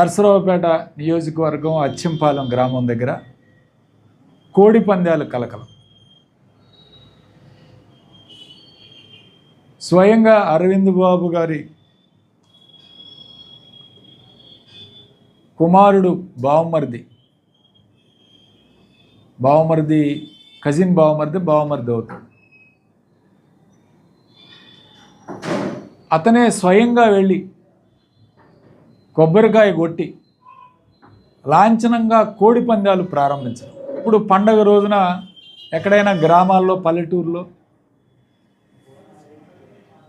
నర్సరావుపేట నియోజకవర్గం అచ్చింపాలెం గ్రామం దగ్గర కోడి పందాలు కలకలం. స్వయంగా అరవింద్ బాబు గారి కుమారుడు బావమరిది బావమరిది కజిన్ బావమరిది బావమరిది అవుతాడు. అతనే స్వయంగా వెళ్ళి కొబ్బరికాయ కొట్టి లాంఛనంగా కోడి పందాలు ప్రారంభించడం. ఇప్పుడు పండగ రోజున ఎక్కడైనా గ్రామాల్లో పల్లెటూరులో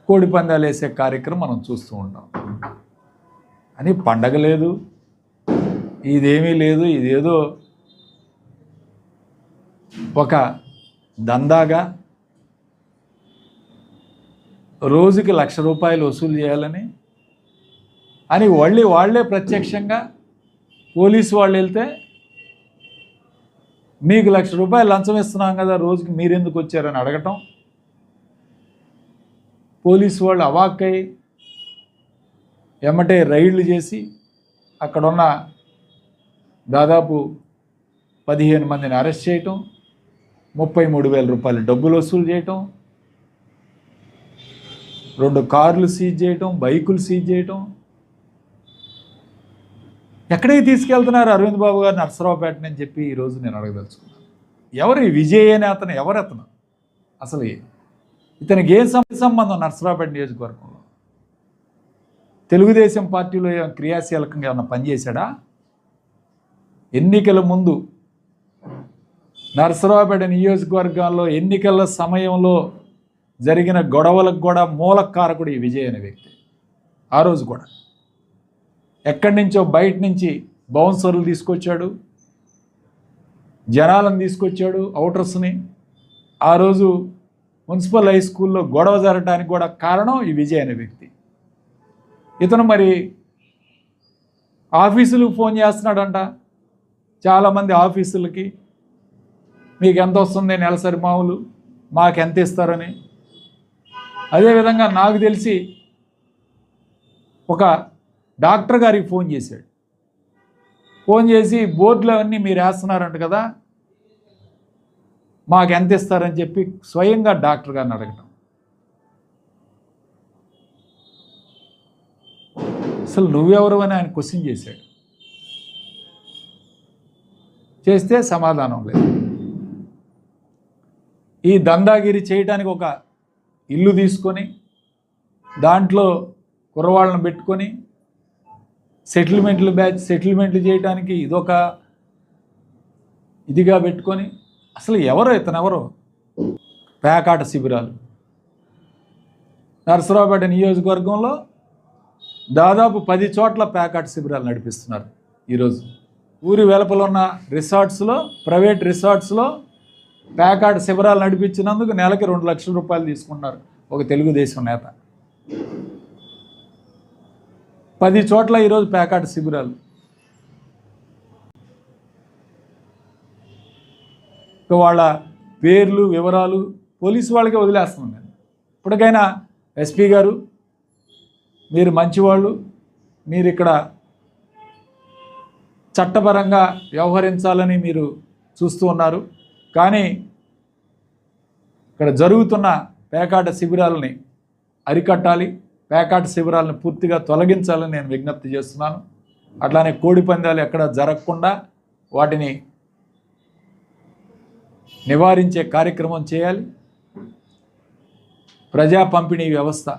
కోడి పందాలు వేసే కార్యక్రమం మనం చూస్తూ ఉంటాం. అని పండగ లేదు ఇదేమీ లేదు ఇదేదో ఒక దందాగా రోజుకి లక్ష రూపాయలు వసూలు చేయాలని అని వాళ్ళే వాళ్ళే ప్రత్యక్షంగా పోలీసు వాళ్ళు వెళ్తే మీకు లక్ష రూపాయలు లంచం ఇస్తున్నాం కదా రోజుకి మీరెందుకు వచ్చారని అడగటం. పోలీసు వాళ్ళు అవాక్కై ఎమ్మటే రైళ్ళు చేసి అక్కడున్న దాదాపు పదిహేను మందిని అరెస్ట్ చేయటం ముప్పై మూడు వేల రూపాయలు డబ్బులు వసూలు చేయటం రెండు కార్లు సీజ్ చేయటం బైకులు సీజ్ చేయటం ఎక్కడికి తీసుకెళ్తున్నారు అరవింద్ బాబు గారు నర్సరావుపేట అని చెప్పి ఈరోజు నేను అడగదలుచుకున్నాను. ఎవరు ఈ విజయ్ అనే అతను ఎవరు అతను? అసలు ఇతనికి ఏ సంబంధం నర్సరావుపేట నియోజకవర్గంలో? తెలుగుదేశం పార్టీలో ఏమైనా క్రియాశీలకంగా ఏమైనా పనిచేశాడా ఎన్నికల ముందు నర్సరావుపేట నియోజకవర్గాల్లో ఎన్నికల సమయంలో జరిగిన గొడవలకు కూడా మూలకారకుడు ఈ విజయ్ అనే వ్యక్తి. ఆ రోజు కూడా. ఎక్కడి నుంచో బయట నుంచి బౌన్సర్లు తీసుకొచ్చాడు. జనాలను తీసుకొచ్చాడు అవుటర్స్ని ఆ రోజు మున్సిపల్ హై స్కూల్లో గొడవ జరగడానికి కూడా కారణం ఈ విజయ్ అనే వ్యక్తి. ఇతను మరి ఆఫీసులకు ఫోన్ చేస్తున్నాడంట. చాలామంది ఆఫీసులకి మీకు ఎంత వస్తుంది నెలసరి మామూలు? మాకు ఎంత ఇస్తారని? అదేవిధంగా నాకు తెలిసి ఒక డాక్టర్ గారికి ఫోన్ చేశాడు. ఫోన్ చేసి బోర్డులు అవన్నీ మీరు వేస్తున్నారంట కదా మాకు ఎంత ఇస్తారని చెప్పి స్వయంగా డాక్టర్ గారిని అడగటం. అసలు నువ్వెవరు అని ఆయన క్వశ్చన్ చేశాడు. చేస్తే సమాధానం లేదు. ఈ దందాగిరి చేయటానికి ఒక ఇల్లు తీసుకొని దాంట్లో కుర్రవాళ్ళను పెట్టుకొని సెటిల్మెంట్లు బ్యాచ్ సెటిల్మెంట్లు చేయడానికి ఇదొక ఇదిగా పెట్టుకొని అసలు ఎవరు ఇతను ఎవరు? పేకాట శిబిరాలు. నరసరావుపేట నియోజకవర్గంలో దాదాపు పది చోట్ల పేకాట శిబిరాలు నడిపిస్తున్నారు ఈరోజు. ఊరి వెలుపల ఉన్న రిసార్ట్స్లో ప్రైవేట్ రిసార్ట్స్లో పేకాట శిబిరాలు నడిపించినందుకు నెలకి రెండు లక్షల రూపాయలు తీసుకున్నారు ఒక తెలుగుదేశం నేత. పది చోట్ల ఈరోజు పేకాట శిబిరాలు. ఇక వాళ్ళ పేర్లు వివరాలు పోలీసు వాళ్ళకే వదిలేస్తున్నాను నేను. ఇప్పటికైనా ఎస్పీ గారు మీరు మంచివాళ్ళు మీరు ఇక్కడ చట్టపరంగా వ్యవహరించాలని మీరు చూస్తూ ఉన్నారు. కానీ ఇక్కడ జరుగుతున్న పేకాట శిబిరాలని అరికట్టాలి. పేకాట శిబిరాలను పూర్తిగా తొలగించాలని నేను విజ్ఞప్తి చేస్తున్నాను. అట్లానే కోడి పందాలు ఎక్కడ జరగకుండా వాటిని నివారించే కార్యక్రమం చేయాలి. ప్రజా పంపిణీ వ్యవస్థ.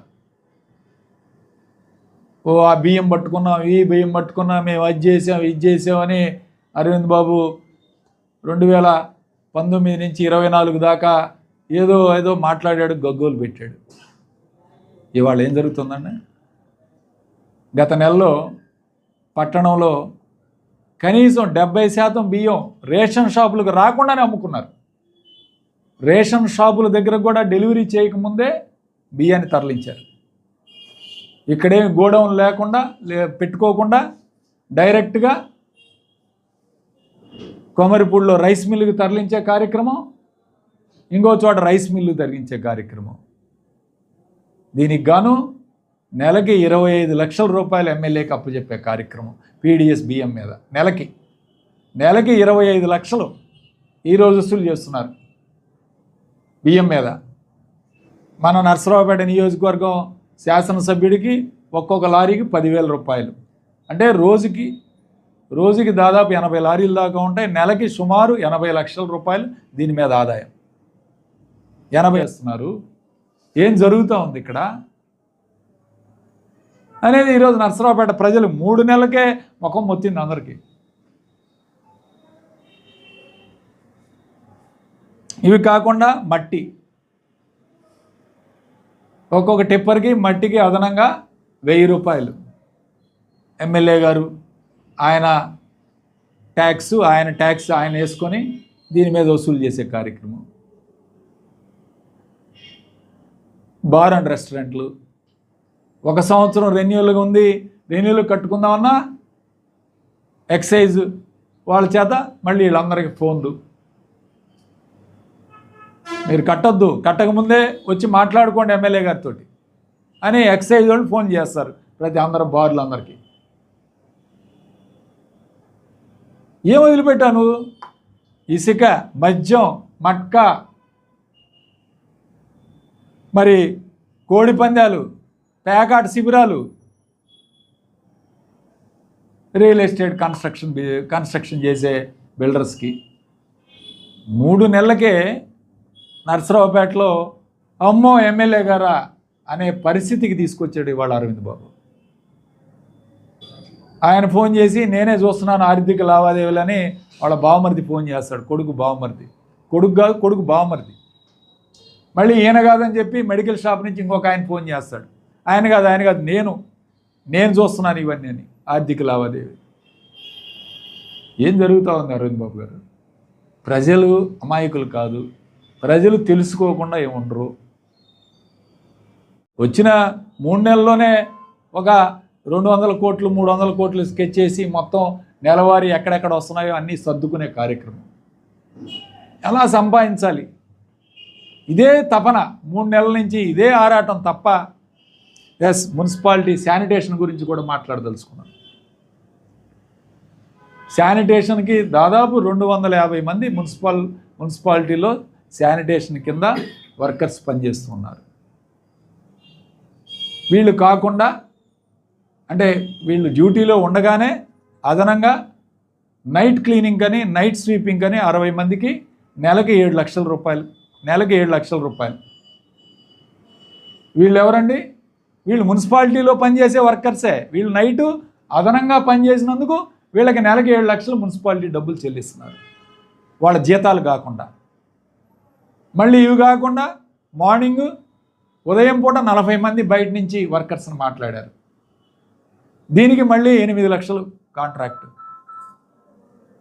ఓ ఆ బియ్యం పట్టుకున్నాం ఈ బియ్యం పట్టుకున్నాం మేము అది చేసాం ఇది చేసామని అరవింద్ బాబు రెండు వేల పంతొమ్మిది నుంచి ఇరవై నాలుగు దాకా ఏదో ఏదో మాట్లాడాడు గగ్గోలు పెట్టాడు. ఇవాళ ఏం జరుగుతుందండి? గత నెలలో పట్టణంలో కనీసం డెబ్బై శాతం బియ్యం రేషన్ షాపులకు రాకుండానే అమ్ముకున్నారు. రేషన్ షాపుల దగ్గర కూడా డెలివరీ చేయకముందే బియ్యాన్ని తరలించారు. ఇక్కడేమి గోడౌన్ లేకుండా లే పెట్టుకోకుండా డైరెక్ట్గా కొమరిపూడిలో రైస్ మిల్లుకి తరలించే కార్యక్రమం ఇంకో చోట రైస్ మిల్లు తరలించే కార్యక్రమం. దీనికి గాను నెలకి ఇరవై ఐదు లక్షల రూపాయలు ఎమ్మెల్యేకి అప్పచెప్పే కార్యక్రమం పీడిఎస్ బియ్యం మీద. నెలకి. నెలకి ఇరవై ఐదు లక్షలు ఈరోజు వసూలు చేస్తున్నారు బియ్యం మీద. మన నర్సరావుపేట నియోజకవర్గం శాసనసభ్యుడికి ఒక్కొక్క లారీకి పదివేల రూపాయలు. అంటే రోజుకి రోజుకి దాదాపు ఎనభై లారీల దాకా ఉంటాయి. నెలకి సుమారు ఎనభై లక్షల రూపాయలు దీని మీద ఆదాయం. ఎనభై ఇస్తున్నారు ఏం జరుగుతూ ఉంది ఇక్కడ? అనేది ఈరోజు నర్సరావుపేట ప్రజలు మూడు నెలలకే ముఖం మొత్తింది అందరికీ. ఇవి కాకుండా మట్టి. ఒక్కొక్క టిప్పర్కి మట్టికి అదనంగా వెయ్యి రూపాయలు. ఎమ్మెల్యే గారు ఆయన ట్యాక్స్ ఆయన ట్యాక్స్ ఆయన వేసుకొని దీని మీద వసూలు చేసే కార్యక్రమం. బార్ అండ్ రెస్టారెంట్లు. ఒక సంవత్సరం రెన్యూల్గా ఉంది రెన్యూల్ కట్టుకుందామన్నా ఎక్సైజ్ వాళ్ళ చేత మళ్ళీ వీళ్ళందరికీ ఫోన్లు. మీరు కట్టొద్దు కట్టకముందే వచ్చి మాట్లాడుకోండి ఎమ్మెల్యే గారితో అని ఎక్సైజ్ వాళ్ళు ఫోన్ చేస్తారు ప్రతి అందరం బార్లు అందరికీ ఏం వదిలిపెట్టాను? ఇసుక మద్యం మట్కా మరి కోడి పందాలు పేకాట శిబిరాలు రియల్ ఎస్టేట్ కన్స్ట్రక్షన్ కన్స్ట్రక్షన్ చేసే బిల్డర్స్కి మూడు నెలలకే నర్సరావుపేటలో అమ్మో ఎమ్మెల్యే గారా అనే పరిస్థితికి తీసుకొచ్చాడు ఇవాళ అరవింద్ బాబు. ఆయన ఫోన్ చేసి నేనే చూస్తున్నాను ఆర్థిక లావాదేవీలని వాళ్ళ బావమరిది ఫోన్ చేస్తాడు కొడుకు బావమరిది. కొడుకు కాదు కొడుకు బావమరిది. మళ్ళీ ఈయన కాదని చెప్పి మెడికల్ షాప్ నుంచి ఇంకొక ఆయన ఫోన్ చేస్తాడు. ఆయన కాదు ఆయన కాదు నేను నేను చూస్తున్నాను ఇవన్నీ అని ఆర్థిక లావాదేవీ ఏం జరుగుతూ ఉంది అరవింద్ బాబు గారు? ప్రజలు అమాయకులు కాదు ప్రజలు తెలుసుకోకుండా ఏముండరు? వచ్చిన మూడు నెలల్లోనే ఒక రెండు వందల కోట్లు మూడు వందల కోట్లు స్కెచ్ చేసి మొత్తం నెలవారీ ఎక్కడెక్కడ వస్తున్నాయో అన్నీ సర్దుకునే కార్యక్రమం. ఎలా సంపాదించాలి? ఇదే తపన మూడు నెలల నుంచి ఇదే ఆరాటం తప్ప ఎస్ మున్సిపాలిటీ శానిటేషన్ గురించి కూడా మాట్లాడదలుచుకున్నాను శానిటేషన్కి దాదాపు రెండు వందల యాభై మంది మున్సిపల్ మున్సిపాలిటీలో శానిటేషన్ కింద వర్కర్స్ పనిచేస్తున్నారు. వీళ్ళు కాకుండా అంటే వీళ్ళు డ్యూటీలో ఉండగానే అదనంగా నైట్ క్లీనింగ్ అని నైట్ స్వీపింగ్ అని అరవై మందికి నెలకి ఏడు లక్షల రూపాయలు నెలకి ఏడు లక్షల రూపాయలు. వీళ్ళు ఎవరండి వీళ్ళు మున్సిపాలిటీలో పనిచేసే వర్కర్సే. వీళ్ళు నైటు అదనంగా పనిచేసినందుకు వీళ్ళకి నెలకి ఏడు లక్షలు మున్సిపాలిటీ డబ్బులు చెల్లిస్తున్నారు. వాళ్ళ జీతాలు కాకుండా. మళ్ళీ ఇవి కాకుండా మార్నింగ్ ఉదయం పూట నలభై మంది బయట నుంచి వర్కర్స్ని మాట్లాడారు. దీనికి మళ్ళీ ఎనిమిది లక్షలు కాంట్రాక్ట్.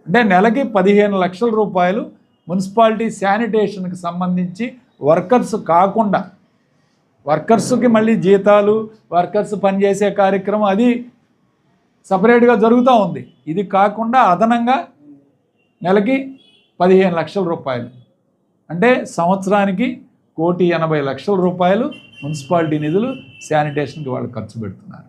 అంటే నెలకి పదిహేను లక్షల రూపాయలు మున్సిపాలిటీ శానిటేషన్కి సంబంధించి వర్కర్స్ కాకుండా వర్కర్స్కి మళ్ళీ జీతాలు వర్కర్స్ పనిచేసే కార్యక్రమం అది సపరేట్గా జరుగుతూ ఉంది. ఇది కాకుండా అదనంగా నెలకి పదిహేను లక్షల రూపాయలు. అంటే సంవత్సరానికి కోటి ఎనభై లక్షల రూపాయలు మున్సిపాలిటీ నిధులు శానిటేషన్కి వాళ్ళు ఖర్చు పెడుతున్నారు.